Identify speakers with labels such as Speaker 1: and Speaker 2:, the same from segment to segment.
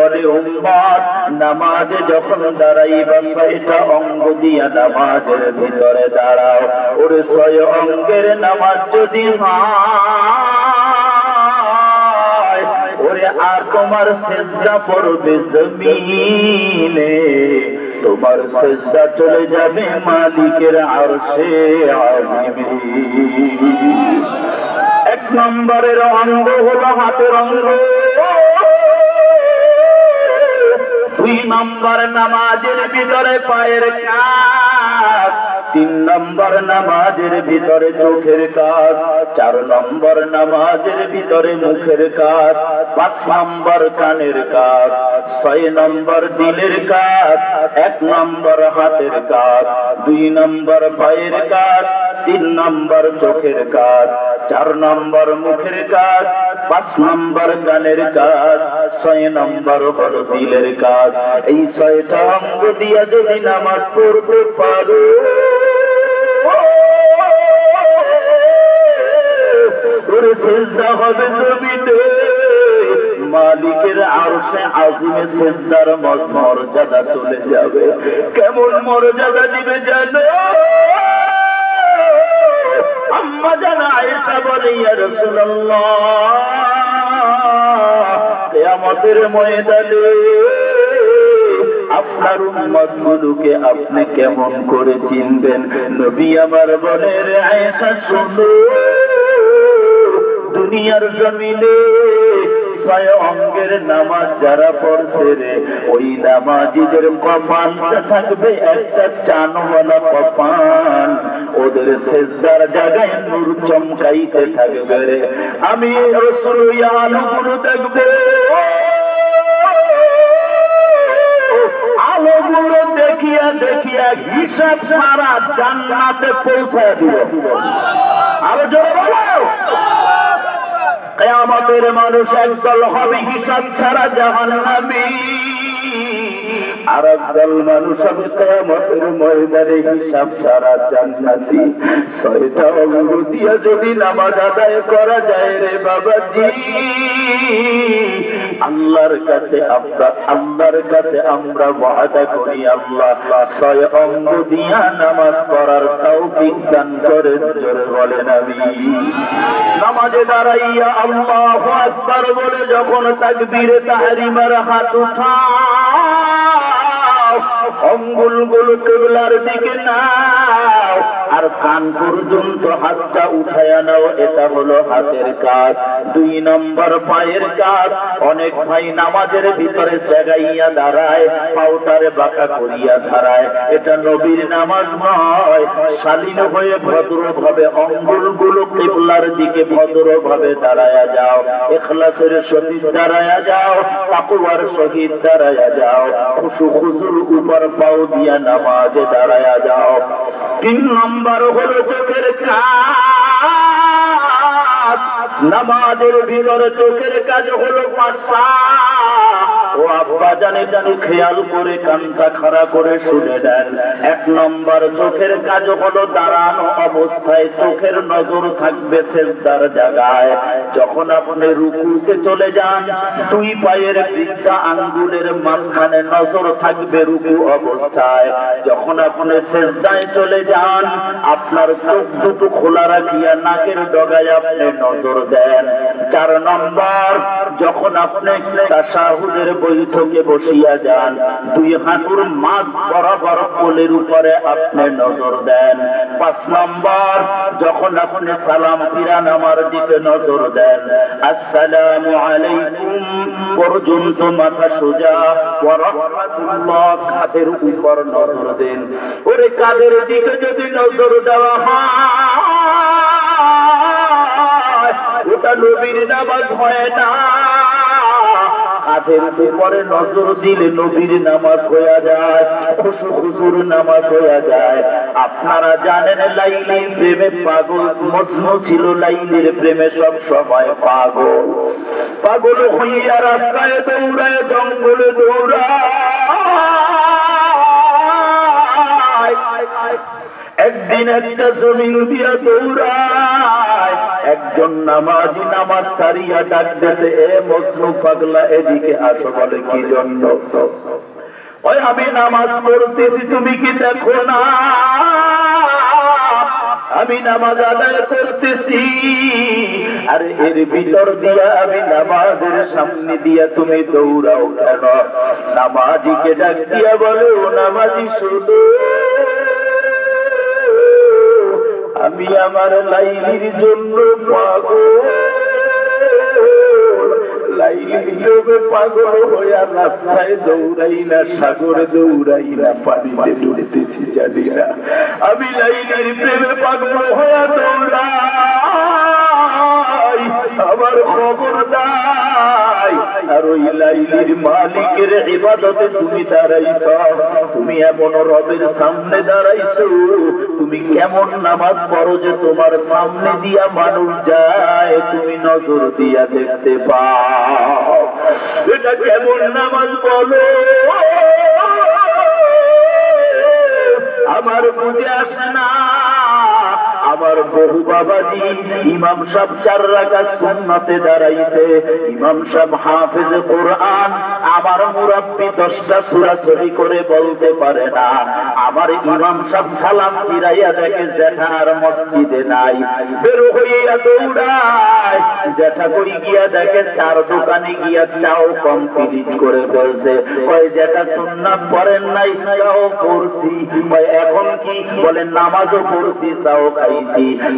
Speaker 1: বলে, উম্মত, নামাজে যখন দাঁড়াইবা, ছয়টা অঙ্গ দিয়া নামাজের ভিতরে দাঁড়াও। ওরে ছয় অঙ্গের নামাজ যদি ওরে আর তোমার সেজদা পড়বে জমিনে। তোমার সেজদা চলে যাবে মালিকের আরশে আজিমে এক নম্বরের অঙ্গ হলো হাতের অঙ্গ। নম্বর নামাজের ভিতরে পায়ের কাজ তিন নম্বর নামাজের ভিতরে চোখের কাজ, চার নম্বর নামাজের ভিতরে মুখের কাজ, পাঁচ নম্বর কানের কাজ, ছয় নম্বর দিলের কাজ, এক নম্বর হাতের কাজ, দুই নম্বর পায়ের কাজ, তিন নম্বর চোখের কাজ, চার নম্বর মুখের কাজ, পাঁচ নম্বর কানের কাজ, ছয় নম্বর হল দিলের কাজ। এই ছয়টা অঙ্গ দিয়া যদি নামাজ পড়তে পারো ওরে সেজদা হবে জমিতে মালিকের আরশে আজিমে সেজদার মর্যাদা চলে যাবে। কেমন মর্যাদা দিবে জানো? আম্মা জানা আয়েশা বলে, ইয়া রাসূলুল্লাহ, কিয়ামতের ময়দানে আপনার উম্মত গুলোকে আপনি কেমন করে চিনবেন? নবী আমার বলে, রে আয়েশা, শুনো। দুনিয়ার জমিনে ছয় অঙ্গের নামাজ যারা পড়ছে রে, ওই নামাজিদের থাকবে একটা কপাল। ওদের শেষদার জায়গায় নূর চমকাইতে থাকবে রে। আমি আলোগুলো দেখিয়া দেখিয়া হিসাব সারা জান্নাতে পৌঁছায় দিব। আরও জোরে বলো। কেয়ামতের মানুষ একদল হবে হিসাব ছাড়া জাহান্নামী। আর করা আল্লাহর কাছে আমরা, আল্লাহর কাছে আমরা ওয়াদা করি আল্লাহ। অঙ্গ দিয়া নামাজ পড়ার তৌফিক দান করেন, জোরে বলেন আমি নামাজে দাঁড়াইয়া আল্লাহু আকবার বলে যখন তাকবীরে তাহরিমার হাত উঠাও অঙ্গুলগুলো কেবলার দিকে নাও। আর কান পর্যন্ত হাতটা উঠায়া নাও, এটা হলো হাতের কাজ। দুই নম্বর পায়ের কাজ, অনেক ভাই নামাজের ভিতরে সেগাইয়া দাঁড়ায় পাউটারে বাঁকা করিয়া দাঁড়ায় এটা নবীর নামাজ নয়, শালীন হয়ে ভদ্রভাবে অঙ্গুলগুলো কেবলার দিকে ভদ্রভাবে দাঁড়ায়া যাও। এখলাসের সহিত দাঁড়ায়া যাও তাকুয়ার সহিত দাঁড়ায়া যাও। খুশু খুশুর উপর পাও দিয়া নামাজে দাঁড়ায়া যাও। তিন নম্বর হলো চোখের কাজ। নামাজের ভিতরে চোখের কাজ হলো পাঁচটা ও আব্বা জানে খেয়াল করে খাড়া করে শুনে এক নম্বর, চোখের কাজ হলো দাঁড়ানো অবস্থায়। চোখের নজর থাকবে জায়গায়। যখন আপনি রুকুতে চলে যান, দুই পায়ের আঙ্গুলের মাঝখানে নজর থাকবে রুকু অবস্থায়। যখন আপনি সেজদায় চলে যান, আপনার চোখ দুটো খোলা রাখিয়া নাকের ডগায় আপনি নজর দেন। চার নম্বর, যখন আপনি বৈঠকে বসিয়া যান। দুই হাঁটুর মাছ বরাবর কোলের উপরে আপনি নজর দেন। পাঁচ নম্বর, যখন আপনি সালাম ফিরান, আমার দিকে নজর দেন। আসসালামু আলাইকুম, পর্যন্ত মাথা সোজা কাদের উপর নজর দেন। ওরে কাদের দিকে যদি নজর দেওয়া হয়, ওটা নবীর নামাজ হয় না। কাঁধের উপরে নজর দিলে নবীর নামাজ হইয়া যায়, খুশু খুশুর নামাজ হইয়া যায়। আপনারা জানেন লাইলির প্রেমে পাগল মজনু ছিল লাইলির প্রেমে সব সময় পাগল। পাগল হইয়া রাস্তায় দৌড়ায়, জঙ্গলে দৌড়ায়। একদিন একটা জমিন দিয়া দৌড়ায় একজন নামাজি নামাজ সারিয়া ডাকতেছে এ মজনু পাগলা, এদিকে আসো, বলে, কি জন্য? ওই আমি নামাজ পড়তেছি, তুমি কি দেখো না? আমি নামাজ আদায় করতেছি। আর, এর ভিতর দিয়া আমি নামাজের সামনে দিয়া তুমি দৌড়াও কেন? নামাজিকে ডাক দিয়া বলো, নামাজি শুধু আমি আমার লাইলির জন্য পাগল। লাইলির লোভে পাগল হইয়া রাস্তায় দৌড়াই না সাগরে দৌড়াই না পানিতে ডুবতেছি জানি না আমি লাইলির প্রেমে পাগল হইয়া দৌড়াই। আমার খবর নাই। আর ওই লাইলির মালিকের ইবাদতে তুমি দাঁড়াইছ। তুমি এমন রবের সামনে দাঁড়াইছো। তুমি কেমন নামাজ পড়ো যে তোমার সামনে দিয়া মানুষ যায়, তুমি নজর দিয়া দেখতে পাও। এটা কেমন নামাজ বলো? আমার বুঝে আসে না। আমার বহু বাবাজি, ইমাম সাহ চার রাখা সুন্নতে দাঁড়াইছে। ইমাম সাহ হাফেজ কোরআন, আমার মুরাব্বি দশটা সুরা করে বলতে পারে না। আমার ইমাম সাহ সালাম ফিরাইয়া দেখে জেঠার মসজিদে নাই। বের হইয়া দৌড়ায়। জেঠা কই গিয়া দেখে চার দোকানে গিয়া চাও কমপ্লিট করে ফেলছে। কয়, জেঠা, সুন্নাত পড়েন নাই? চাও পড়ছি। এখন কি? বলে, নামাজও পড়ছি, চাও খাইছি।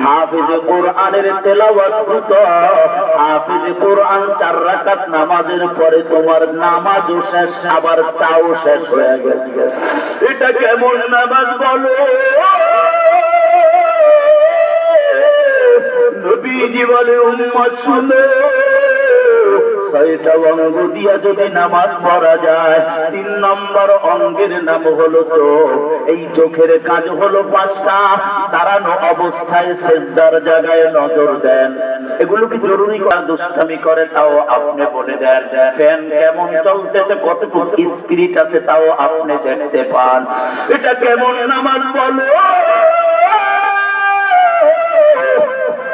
Speaker 1: হাফিজ কোরআনের তেলাওয়াত দ্রুত। হাফিজ কোরআন চার রাকাত নামাজের পরে তোমার নামাজও শেষ, আবার চাও শেষ হয়ে গেছে। এটা কেমন নামাজ বলো? নবীজি বলে, উম্মত শুনো। ছয়টা অঙ্গ দিয়া যদি নামাজ পড়া যায়, তিন নম্বর অঙ্গের নাম হলো এই চোখের কাজ হলো পাঁচটা। দাঁড়ানো অবস্থায় জায়গায় নজর দেন। এগুলো কি জরুরি করা দুষ্টামি করে, তাও আপনি বলে দেন। ফ্যান কেমন চলতেছে, কতটুকু স্পিরিট আছে, তাও আপনি দেখতে পান। এটা কেমন নামাজ বলো?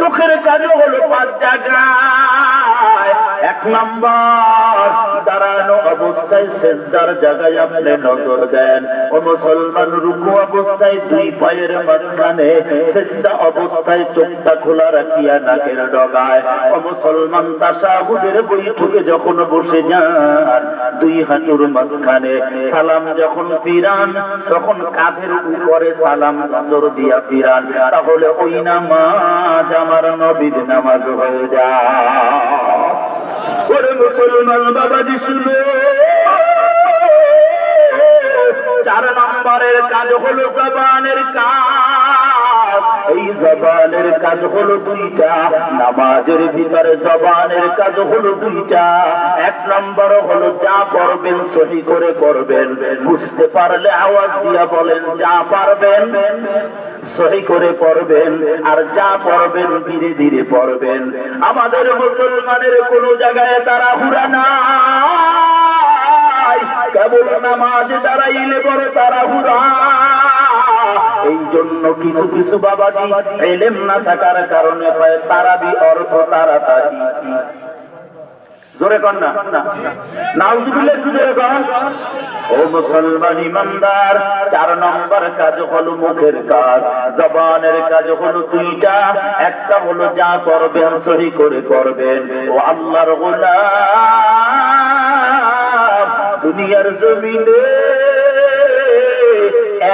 Speaker 1: চোখের কাজও হলো পাঁচ জায়গায় এক নম্বর। দাঁড়ানো অবস্থায় সেজদার জায়গায় আপনি নজর দেন। ও মুসলমান রুকু অবস্থায় দুই পায়ের মাঝখানে সেজদা অবস্থায় চোখটা খোলা রাখিয়া নাকের ডগায়। ও মুসলমান তাসাহুদের বৈঠকে যখন বসে যান, দুই হাঁটুর মাঝখানে সালাম যখন ফিরান, তখন কাঁধের উপরে সালাম নজর দিয়া ফিরান। তাহলে ওই নামাজ আমার নবীর নামাজ হয়ে যায়। ওরে মুসলমান বাবাজি শুনো চার নম্বরের কাজ হলো জবানের কাজ। এই জবানের কাজ হলো দুইটা, নামাজের ভিতরে জবানের কাজ হলো দুইটা। এক নম্বর হলো যা পড়বেন সহি করে করবেন বুঝতে পারলে আওয়াজ দিয়া বলেন, যা পারবেন। সহি করে পড়বেন, আর যা পড়বেন ধীরে ধীরে পড়বেন। আমাদের মুসলমানের কোন জায়গায় তারা হুরা নাই। কেবল নামাজ দাঁড়াইলে বড় তারা হুরা এই জন্য কিছু কিছু বাবাজি এলেম না থাকার কারণে হয় তারাবি অর্থ তাড়াতাড়ি। জোরে কর না। নাউজুবিল্লাহ একটু জোরে কর। ও মুসলমান ইমানদার, চার নম্বর কাজ হলো মুখের কাজ, জবানের কাজ হলো দুইটা। একটা হলো যা করবেন, সহি করে করবেন। ও আল্লাহর গোলাম, দুনিয়ার জমিনে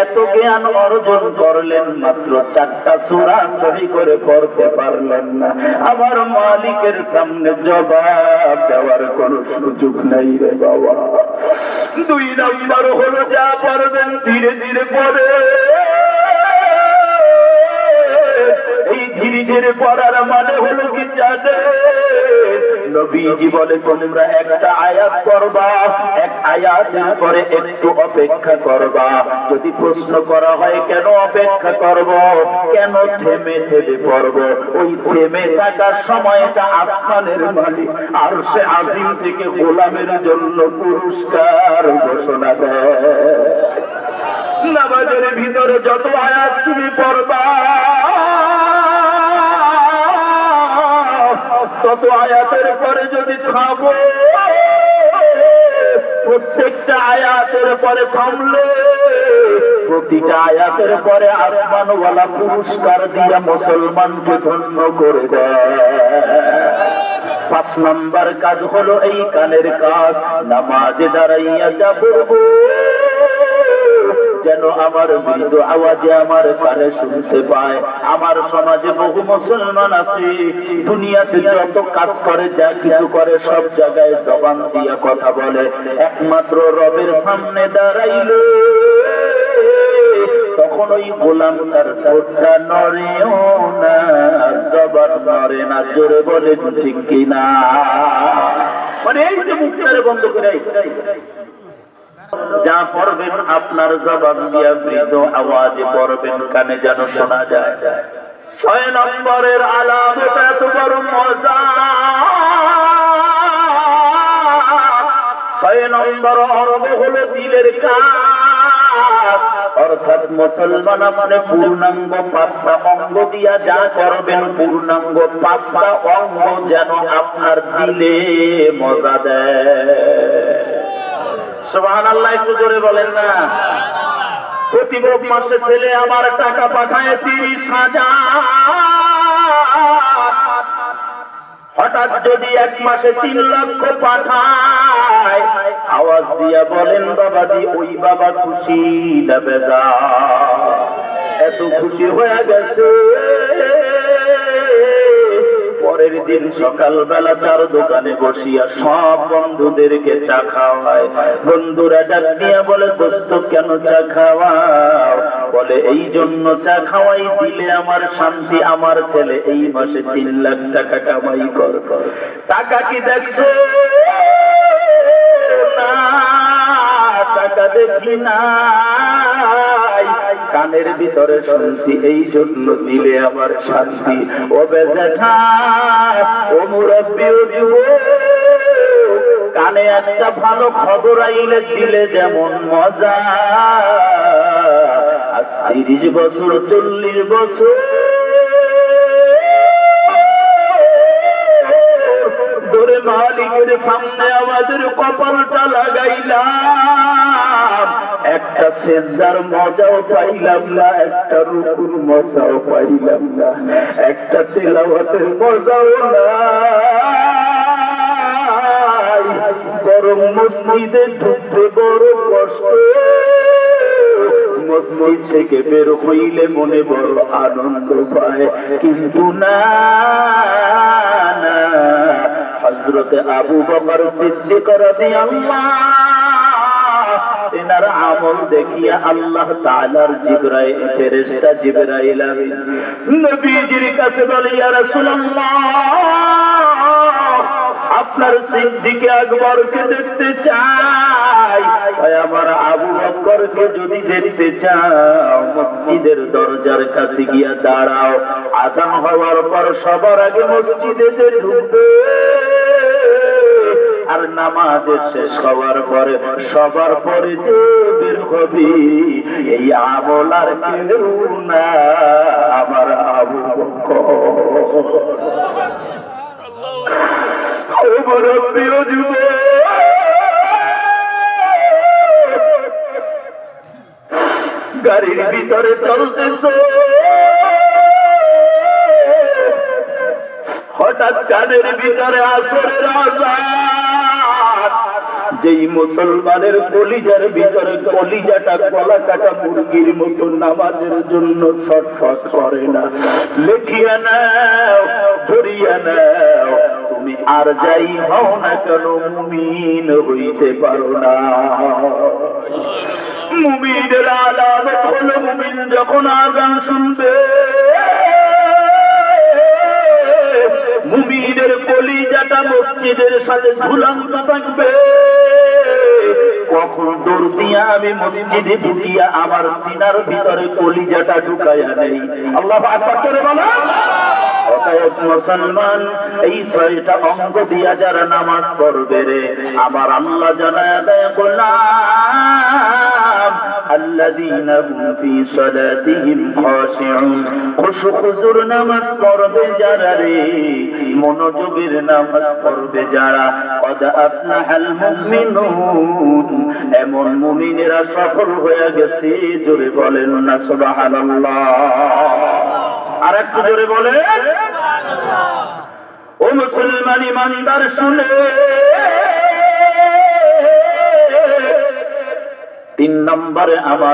Speaker 1: এত জ্ঞান অর্জন করলেন মাত্র চারটা সুরা সহি করে পড়তে পারলেন না। আমার মালিকের সামনে জবাব দেওয়ার কোন সুযোগ নাই রে বাবা। দুই নম্বর হলো যা পারবেন ধীরে ধীরে পড়ে। ধীরে ধীরে পড়ার মানে হলো কি জানে? নবীজি বলে, তোমরা একটা আয়াত করবা এক আয়াতের পরে একটু অপেক্ষা করবা। যদি প্রশ্ন করা হয়, কেন অপেক্ষা করব? কেন থেমে থেমে পড়ব? ওই থেমে থাকার সময়টা আসমানের মালিক আর সে আজিম থেকে গোলামের জন্য পুরস্কার ঘোষণা দেয়। নামাজের ভিতরে যত আয়াত তুমি পড়বা আয়াতের পরে যদি থামো, প্রত্যেকটা আয়াতের পরে থামলে, প্রতিটা আয়াতের পরে আসমানওয়ালা পুরস্কার দিয়া মুসলমানকে ধন্য করে দেয়। পাঁচ নম্বর কাজ হলো এই কানের কাজ, নামাজে দাঁড়াইয়া যা পড়ব। যেন আমার মৃদু আওয়াজে আমার কানে শুনতে পায়। আমার সমাজে বহু মুসলমান আছে, দুনিয়াতে যত কাজ করে, যা কিছু করে, সব জায়গায় জবান দিয়া কথা বলে। একমাত্র রবের সামনে দাঁড়াইলে তখন ওই গোলাম তার ঠোঁটটা নড়েও না, জবান নড়ে না। জোরে বলে ঠিক কিনা? মানে এই যে মুখটারে বন্ধ করে যা পড়বেন আপনার জবান দিয়া মৃদ আওয়াজে পড়বেন, কানে যেন শোনা যায়। ছয় নম্বরের আলামত এত বড় মজা। ছয় নম্বর অর্থ হলো দিলের কাজ। অর্থাৎ মুসলমান আপনি পূর্ণাঙ্গ পাঁচটা অঙ্গ দিয়া যা করবেন, পূর্ণাঙ্গ পাঁচটা অঙ্গ যেন আপনার দিলে মজা দেয়। সোহান আল্লাহ একটু জোরে বলেন না। প্রতি মাসে ছেলে আমার টাকা পাঠায় তিরিশ হাজার। হঠাৎ যদি এক মাসে তিন লক্ষ পাঠায়, আওয়াজ দিয়া বলেন, বাবাজি, ওই বাবা খুশি না বেজা এত খুশি হয়ে গেছে। পরের দিন সকালবেলা চার দোকানে বসিয়া সব বন্ধুদেরকে চা খাওয়ায়। বন্ধুরা ডাক দিয়া বলে, দোস্ত, কেন চা খাওয়াও? বলে, এই জন্য চা খাওয়াই দিলে আমার শান্তি, আমার ছেলে এই মাসে তিন লাখ টাকা কামাই কর টাকা কি দেখছ? না, টাকা দেখি নাই কানের ভিতরে শুনছি, এই জন্য দিলে আমার শান্তি। ও বেজেঠা ও কানে একটা ভালো খবর আইলে দিলে যেমন মজা। আজ তিরিশ বছর, চল্লিশ বছর, ধরে মালিকের সামনে আমাদের কপালটা লাগাইলাম একটা সেজদার মজাও পাইলাম না, একটা রুকুর মজাও পাইলাম না, একটা তেলাওয়াতের মজাও নাই। বরং মসজিদে ঢুকতে বড় কষ্ট। মসজিদ থেকে বের হইলে মনে বড় আনন্দ পায়, কিন্তু না না। হজরতে আবু বাবার বকর সিদ্দিক রাদিয়াল্লাহ তেনার আমল দেখিয়া আল্লাহ নবীজির কাছে বলে আপনার সিদ্দিকে দেখতে চাই। আমার আবু বকরকে যদি দেখতে চাও, মসজিদের দরজার কাছে গিয়া দাঁড়াও। আজান হওয়ার পর সবার আগে মসজিদে যে ঢুকবে। আর নামাজের শেষ হওয়ার পরে সবার পরে যে বের হবে। এই আমল আর না, আমার আবু গাড়ির ভিতরে চলতেছ। হঠাৎ কানের ভিতরে আসরের আজাদ যেই মুসলমানের কলিজার ভিতরে কলিজাটা কলা কাটা মুরগির মতো নামাজের জন্য ছটফট করে না। লেখিয়া নাও, ধরিয়া নাও, তুমি আর যাই হও না কেন, মুমিন হইতে পারো না। মুমিনের আলামত হলো মুমিন যখন আজান শুনবে। মুমিনের কলিজাটা মসজিদের সাথে ঝুলন্ত থাকবে। কখন দৌড় দিয়া আমি মসজিদে ঢুকিয়া আমার সিনার ভিতরে কলিজাটা ঢুকাইয়া নেই আল্লাহ করে বলো। মুসলমান, এই ছয়টা অঙ্গ দিয়া যারা নামাজ পড়বে রে, আমার আল্লাহ জানায় দেয় হুম ফী সালাতিহিম খাশিউন খুশু নামাজ পড়বে যারা রে, মনোযোগের নামাজ পড়বে যারা। আফলাহাল মুমিনুন এমন মুমিনেরা সফল হয়ে গেছে, জোরে বলেন না, সুবহানাল্লাহ। আর একটু জোরে বলেন। ও মুসলমান ইমানদার শুনে। তিন নম্বরে আমার